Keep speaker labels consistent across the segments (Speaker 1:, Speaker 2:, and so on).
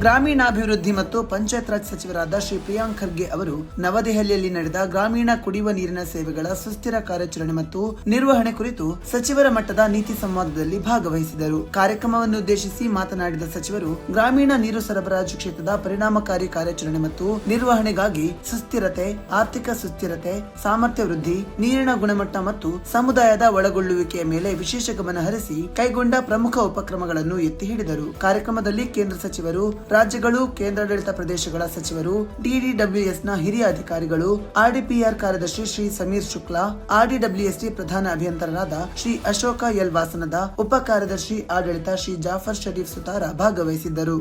Speaker 1: ಗ್ರಾಮೀಣಾಭಿವೃದ್ಧಿ ಮತ್ತು ಪಂಚಾಯತ್ ರಾಜ್ ಸಚಿವರಾದ ಶ್ರೀ ಪ್ರಿಯಾಂಕ್ ಖರ್ಗೆ ಅವರು ನವದೆಹಲಿಯಲ್ಲಿ ನಡೆದ ಗ್ರಾಮೀಣ ಕುಡಿಯುವ ನೀರಿನ ಸೇವೆಗಳ ಸುಸ್ಥಿರ ಕಾರ್ಯಾಚರಣೆ ಮತ್ತು ನಿರ್ವಹಣೆ ಕುರಿತು ಸಚಿವರ ಮಟ್ಟದ ನೀತಿ ಸಂವಾದದಲ್ಲಿ ಭಾಗವಹಿಸಿದರು. ಕಾರ್ಯಕ್ರಮವನ್ನು ಉದ್ದೇಶಿಸಿ ಮಾತನಾಡಿದ ಸಚಿವರು, ಗ್ರಾಮೀಣ ನೀರು ಸರಬರಾಜು ಕ್ಷೇತ್ರದ ಪರಿಣಾಮಕಾರಿ ಕಾರ್ಯಾಚರಣೆ ಮತ್ತು ನಿರ್ವಹಣೆಗಾಗಿ ಸುಸ್ಥಿರತೆ, ಆರ್ಥಿಕ ಸುಸ್ಥಿರತೆ, ಸಾಮರ್ಥ್ಯ ವೃದ್ಧಿ, ನೀರಿನ ಗುಣಮಟ್ಟ ಮತ್ತು ಸಮುದಾಯದ ಒಳಗೊಳ್ಳುವಿಕೆಯ ಮೇಲೆ ವಿಶೇಷ ಗಮನ ಹರಿಸಿ ಕೈಗೊಂಡ ಪ್ರಮುಖ ಉಪಕ್ರಮಗಳನ್ನು ಎತ್ತಿ ಹಿಡಿದರು. ಕಾರ್ಯಕ್ರಮದಲ್ಲಿ ಕೇಂದ್ರ ಸಚಿವರು ರಾಜ್ಯಗಳು, ಕೇಂದ್ರಾಡಳಿತ ಪ್ರದೇಶಗಳ ಸಚಿವರು, ಡಿಡಿಡಬ್ಲ್ಯೂಎಸ್ನ ಹಿರಿಯ ಅಧಿಕಾರಿಗಳು, ಆರ್ಡಿಪಿಆರ್ ಕಾರ್ಯದರ್ಶಿ ಶ್ರೀ ಸಮೀರ್ ಶುಕ್ಲಾ ಆರ್ಡಿಡಬ್ಲ್ಯೂಎಸ್ಟಿ ಪ್ರಧಾನ ಅಭಿಯಂತರರಾದ ಶ್ರೀ ಅಶೋಕ ಎಲ್ ವಾಸನದ ಉಪ ಕಾರ್ಯದರ್ಶಿ ಆಡಳಿತ ಶ್ರೀ ಜಾಫರ್ ಶರೀಫ್ ಸುತಾರ ಭಾಗವಹಿಸಿದ್ದರು.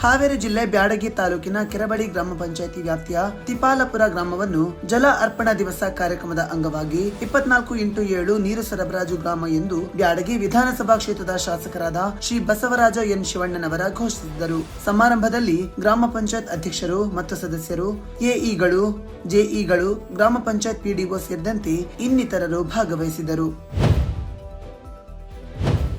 Speaker 1: ಹಾವೇರಿ ಜಿಲ್ಲೆ ಬ್ಯಾಡಗಿ ತಾಲೂಕಿನ ಕೆರಬಡಿ ಗ್ರಾಮ ಪಂಚಾಯಿತಿ ವ್ಯಾಪ್ತಿಯ ತಿಪಾಲಪುರ ಗ್ರಾಮವನ್ನು ಜಲ ಅರ್ಪಣಾ ದಿವಸ ಕಾರ್ಯಕ್ರಮದ ಅಂಗವಾಗಿ ಇಪ್ಪತ್ನಾಲ್ಕು ಇಂಟು ಏಳು ನೀರು ಸರಬರಾಜು ಗ್ರಾಮ ಎಂದು ಬ್ಯಾಡಗಿ ವಿಧಾನಸಭಾ ಕ್ಷೇತ್ರದ ಶಾಸಕರಾದ ಶ್ರೀ ಬಸವರಾಜ ಎನ್ ಶಿವಣ್ಣನವರ ಘೋಷಿಸಿದರು ಸಮಾರಂಭದಲ್ಲಿ ಗ್ರಾಮ ಪಂಚಾಯತ್ ಅಧ್ಯಕ್ಷರು ಮತ್ತು ಸದಸ್ಯರು ಎಇಗಳು, ಜೆಇಗಳು, ಗ್ರಾಮ ಪಂಚಾಯತ್ ಪಿಡಿಒ ಸೇರಿದಂತೆ ಇನ್ನಿತರರು ಭಾಗವಹಿಸಿದರು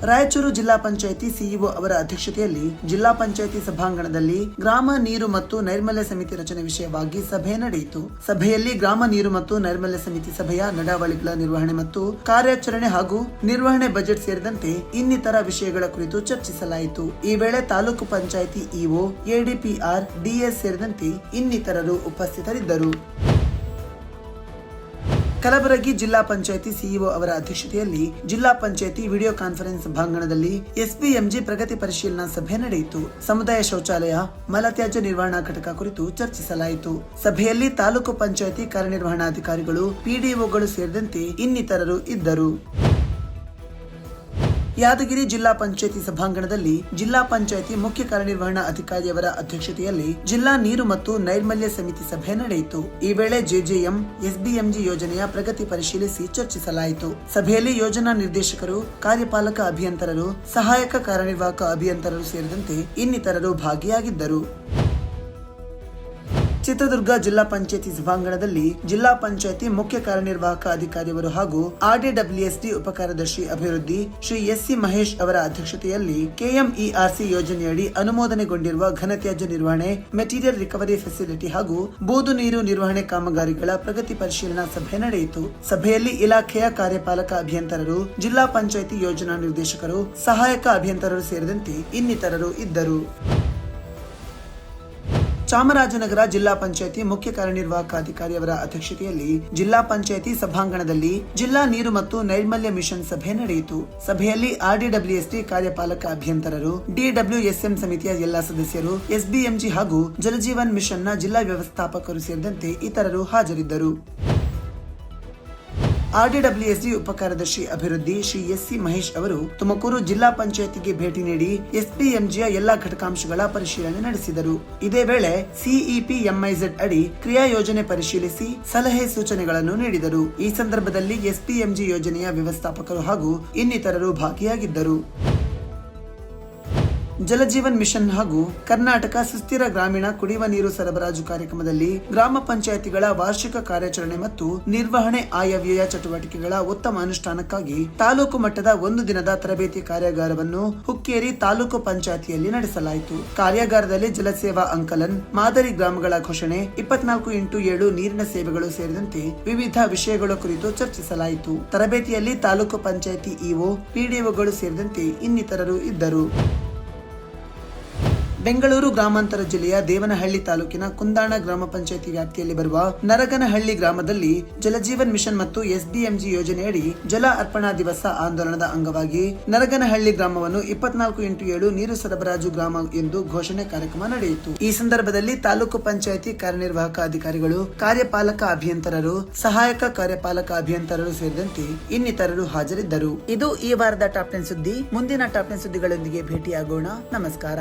Speaker 1: ರಾಯಚೂರು ಜಿಲ್ಲಾ ಪಂಚಾಯಿತಿ ಸಿಇಒ ಅವರ ಅಧ್ಯಕ್ಷತೆಯಲ್ಲಿ ಜಿಲ್ಲಾ ಪಂಚಾಯಿತಿ ಸಭಾಂಗಣದಲ್ಲಿ ಗ್ರಾಮ ನೀರು ಮತ್ತು ನೈರ್ಮಲ್ಯ ಸಮಿತಿ ರಚನೆ ವಿಷಯವಾಗಿ ಸಭೆ ನಡೆಯಿತು. ಸಭೆಯಲ್ಲಿ ಗ್ರಾಮ ನೀರು ಮತ್ತು ನೈರ್ಮಲ್ಯ ಸಮಿತಿ ಸಭೆಯ ನಡಾವಳಿಗಳ ನಿರ್ವಹಣೆ ಮತ್ತು ಕಾರ್ಯಾಚರಣೆ ಹಾಗೂ ನಿರ್ವಹಣೆ ಬಜೆಟ್ ಸೇರಿದಂತೆ ಇನ್ನಿತರ ವಿಷಯಗಳ ಕುರಿತು ಚರ್ಚಿಸಲಾಯಿತು. ಈ ವೇಳೆ taluk panchayat EO ADPR DS ಸೇರಿದಂತೆ ಇನ್ನಿತರರು ಉಪಸ್ಥಿತರಿದ್ದರು. ಕಲಬುರಗಿ ಜಿಲ್ಲಾ ಪಂಚಾಯಿತಿ ಸಿಇಒ ಅವರ ಅಧ್ಯಕ್ಷತೆಯಲ್ಲಿ ಜಿಲ್ಲಾ ಪಂಚಾಯಿತಿ ವಿಡಿಯೋ ಕಾನ್ಫರೆನ್ಸ್ ಸಭಾಂಗಣದಲ್ಲಿ ಎಸ್ಪಿಎಂಜಿ ಪ್ರಗತಿ ಪರಿಶೀಲನಾ ಸಭೆ ನಡೆಯಿತು. ಸಮುದಾಯ ಶೌಚಾಲಯ, ಮಲತ್ಯಾಜ್ಯ ನಿರ್ವಹಣಾ ಘಟಕ ಕುರಿತು ಚರ್ಚಿಸಲಾಯಿತು. ಸಭೆಯಲ್ಲಿ ತಾಲೂಕು ಪಂಚಾಯಿತಿ ಕಾರ್ಯನಿರ್ವಹಣಾಧಿಕಾರಿಗಳು ಪಿಡಿಒಗಳು ಸೇರಿದಂತೆ ಇನ್ನಿತರರು ಇದ್ದರು. ಯಾದಗಿರಿ ಜಿಲ್ಲಾ ಪಂಚಾಯಿತಿ ಸಭಾಂಗಣದಲ್ಲಿ ಜಿಲ್ಲಾ ಪಂಚಾಯಿತಿ ಮುಖ್ಯ ಕಾರ್ಯನಿರ್ವಹಣಾ ಅಧಿಕಾರಿಯವರ ಅಧ್ಯಕ್ಷತೆಯಲ್ಲಿ ಜಿಲ್ಲಾ ನೀರು ಮತ್ತು ನೈರ್ಮಲ್ಯ ಸಮಿತಿ ಸಭೆ ನಡೆಯಿತು. ಈ ವೇಳೆ ಜೆಜೆಎಂ, ಎಸ್ಬಿಎಂಜಿ ಯೋಜನೆಯ ಪ್ರಗತಿ ಪರಿಶೀಲಿಸಿ ಚರ್ಚಿಸಲಾಯಿತು. ಸಭೆಯಲ್ಲಿ ಯೋಜನಾ ನಿರ್ದೇಶಕರು, ಕಾರ್ಯಪಾಲಕ ಅಭಿಯಂತರರು, ಸಹಾಯಕ ಕಾರ್ಯನಿರ್ವಾಹಕ ಅಭಿಯಂತರರು ಸೇರಿದಂತೆ ಇನ್ನಿತರರು ಭಾಗಿಯಾಗಿದ್ದರು. ಚಿತ್ರದುರ್ಗ ಜಿಲ್ಲಾ ಪಂಚಾಯತಿ ಸಭಾಂಗಣದಲ್ಲಿ ಜಿಲ್ಲಾ ಪಂಚಾಯತಿ ಮುಖ್ಯ ಕಾರ್ಯನಿರ್ವಾಹಕ ಅಧಿಕಾರಿಯವರು ಹಾಗೂ ಆರ್ಡಿಡಬ್ಲ್ಯೂಎಸ್ಡಿ ಉಪ ಕಾರ್ಯದರ್ಶಿ ಅಭಿವೃದ್ಧಿ ಶ್ರೀ ಎಸ್ ಸಿ ಮಹೇಶ್ ಅವರ ಅಧ್ಯಕ್ಷತೆಯಲ್ಲಿ ಕೆಎಂಇಆರ್ಸಿ ಯೋಜನೆಯಡಿ ಅನುಮೋದನೆಗೊಂಡಿರುವ ಘನತ್ಯಾಜ್ಯ ನಿರ್ವಹಣೆ, ಮೆಟೀರಿಯಲ್ ರಿಕವರಿ ಫೆಸಿಲಿಟಿ ಹಾಗೂ ಬೂದು ನೀರು ನಿರ್ವಹಣೆ ಕಾಮಗಾರಿಗಳ ಪ್ರಗತಿ ಪರಿಶೀಲನಾ ಸಭೆ ನಡೆಯಿತು. ಸಭೆಯಲ್ಲಿ ಇಲಾಖೆಯ ಕಾರ್ಯಪಾಲಕ ಅಭಿಯಂತರರು, ಜಿಲ್ಲಾ ಪಂಚಾಯತಿ ಯೋಜನಾ ನಿರ್ದೇಶಕರು, ಸಹಾಯಕ ಅಭಿಯಂತರರು ಸೇರಿದಂತೆ ಇನ್ನಿತರರು ಇದ್ದರು. ಚಾಮರಾಜನಗರ ಜಿಲ್ಲಾ ಪಂಚಾಯತಿ ಮುಖ್ಯ ಕಾರ್ಯನಿರ್ವಾಹಕ ಅಧಿಕಾರಿಯವರ ಅಧ್ಯಕ್ಷತೆಯಲ್ಲಿ ಜಿಲ್ಲಾ ಪಂಚಾಯತಿ ಸಭಾಂಗಣದಲ್ಲಿ ಜಿಲ್ಲಾ ನೀರು ಮತ್ತು ನೈರ್ಮಲ್ಯ ಮಿಷನ್ ಸಭೆ ನಡೆಯಿತು. ಸಭೆಯಲ್ಲಿ ಆರ್ಡಿಡಬ್ಲ್ಯೂಎಸ್ಟಿ ಕಾರ್ಯಪಾಲಕ ಅಭಿಯಂತರರು, ಡಿಡಬ್ಲ್ಯೂಎಸ್ಎಂ ಸಮಿತಿಯ ಎಲ್ಲಾ ಸದಸ್ಯರು ಎಸ್ಬಿಎಂಜಿ ಹಾಗೂ ಜಲಜೀವನ್ ಮಿಷನ್ನ ಜಿಲ್ಲಾ ವ್ಯವಸ್ಥಾಪಕರು ಸೇರಿದಂತೆ ಇತರರು ಹಾಜರಿದ್ದರು. ಆರ್ಡಿಡಬ್ಲ್ಯೂಎಸ್ಡಿ ಉಪ ಕಾರ್ಯದರ್ಶಿ ಅಭಿವೃದ್ಧಿ ಶ್ರೀ ಎಸ್ಸಿ ಮಹೇಶ್ ಅವರು ತುಮಕೂರು ಜಿಲ್ಲಾ ಪಂಚಾಯತಿಗೆ ಭೇಟಿ ನೀಡಿ ಎಸ್ಪಿಎಂಜಿಯ ಎಲ್ಲಾ ಘಟಕಾಂಶಗಳ ಪರಿಶೀಲನೆ ನಡೆಸಿದರು. ಇದೇ ವೇಳೆ ಸಿಇಪಿ ಎಂಐಜೆಡ್ ಅಡಿ ಕ್ರಿಯಾ ಯೋಜನೆ ಪರಿಶೀಲಿಸಿ ಸಲಹೆ ಸೂಚನೆಗಳನ್ನು ನೀಡಿದರು. ಈ ಸಂದರ್ಭದಲ್ಲಿ ಎಸ್ಪಿಎಂಜಿ ಯೋಜನೆಯ ವ್ಯವಸ್ಥಾಪಕರು ಹಾಗೂ ಇನ್ನಿತರರು ಭಾಗಿಯಾಗಿದ್ದರು. ಜಲಜೀವನ್ ಮಿಷನ್ ಹಾಗೂ ಕರ್ನಾಟಕ ಸುಸ್ಥಿರ ಗ್ರಾಮೀಣ ಕುಡಿಯುವ ನೀರು ಸರಬರಾಜು ಕಾರ್ಯಕ್ರಮದಲ್ಲಿ ಗ್ರಾಮ ಪಂಚಾಯತಿಗಳ ವಾರ್ಷಿಕ ಕಾರ್ಯಾಚರಣೆ ಮತ್ತು ನಿರ್ವಹಣೆ ಆಯವ್ಯಯ ಚಟುವಟಿಕೆಗಳ ಉತ್ತಮ ಅನುಷ್ಠಾನಕ್ಕಾಗಿ ತಾಲೂಕು ಮಟ್ಟದ ಒಂದು ದಿನದ ತರಬೇತಿ ಕಾರ್ಯಾಗಾರವನ್ನು ಹುಕ್ಕೇರಿ ತಾಲೂಕು ಪಂಚಾಯತಿಯಲ್ಲಿ ನಡೆಸಲಾಯಿತು. ಕಾರ್ಯಾಗಾರದಲ್ಲಿ ಜಲಸೇವಾ ಅಂಕಲನ್, ಮಾದರಿ ಗ್ರಾಮಗಳ ಘೋಷಣೆ, ಇಪ್ಪತ್ನಾಲ್ಕು ಇಂಟು ಏಳು ನೀರಿನ ಸೇವೆಗಳು ಸೇರಿದಂತೆ ವಿವಿಧ ವಿಷಯಗಳ ಕುರಿತು ಚರ್ಚಿಸಲಾಯಿತು. ತರಬೇತಿಯಲ್ಲಿ ತಾಲೂಕು ಪಂಚಾಯತಿ ಇಒ, ಪಿಡಿಒಗಳು ಸೇರಿದಂತೆ ಇನ್ನಿತರರು ಇದ್ದರು. ಬೆಂಗಳೂರು ಗ್ರಾಮಾಂತರ ಜಿಲ್ಲೆಯ ದೇವನಹಳ್ಳಿ ತಾಲೂಕಿನ ಕುಂದಾಣ ಗ್ರಾಮ ಪಂಚಾಯತಿ ವ್ಯಾಪ್ತಿಯಲ್ಲಿ ಬರುವ ನರಗನಹಳ್ಳಿ ಗ್ರಾಮದಲ್ಲಿ ಜಲಜೀವನ್ ಮಿಷನ್ ಮತ್ತು ಎಸ್ಡಿಎಂಜಿ ಯೋಜನೆಯಡಿ ಜಲ ಅರ್ಪಣಾ ದಿವಸ ಆಂದೋಲನದ ಅಂಗವಾಗಿ ನರಗನಹಳ್ಳಿ ಗ್ರಾಮವನ್ನು ಇಪ್ಪತ್ನಾಲ್ಕು ಇಂಟು ಏಳು ನೀರು ಸರಬರಾಜು ಗ್ರಾಮ ಎಂದು ಘೋಷಣೆ ಕಾರ್ಯಕ್ರಮ ನಡೆಯಿತು. ಈ ಸಂದರ್ಭದಲ್ಲಿ ತಾಲೂಕು ಪಂಚಾಯತಿ ಕಾರ್ಯನಿರ್ವಾಹಕ ಅಧಿಕಾರಿಗಳು, ಕಾರ್ಯಪಾಲಕ ಅಭಿಯಂತರರು, ಸಹಾಯಕ ಕಾರ್ಯಪಾಲಕ ಅಭಿಯಂತರರು ಸೇರಿದಂತೆ ಇನ್ನಿತರರು ಹಾಜರಿದ್ದರು. ಇದು ಈ ವಾರದ ಟಾಪ್ ಟೆನ್ ಸುದ್ದಿ. ಮುಂದಿನ ಟಾಪ್ ಟೆನ್ ಸುದ್ದಿಗಳೊಂದಿಗೆ ಭೇಟಿಯಾಗೋಣ. ನಮಸ್ಕಾರ.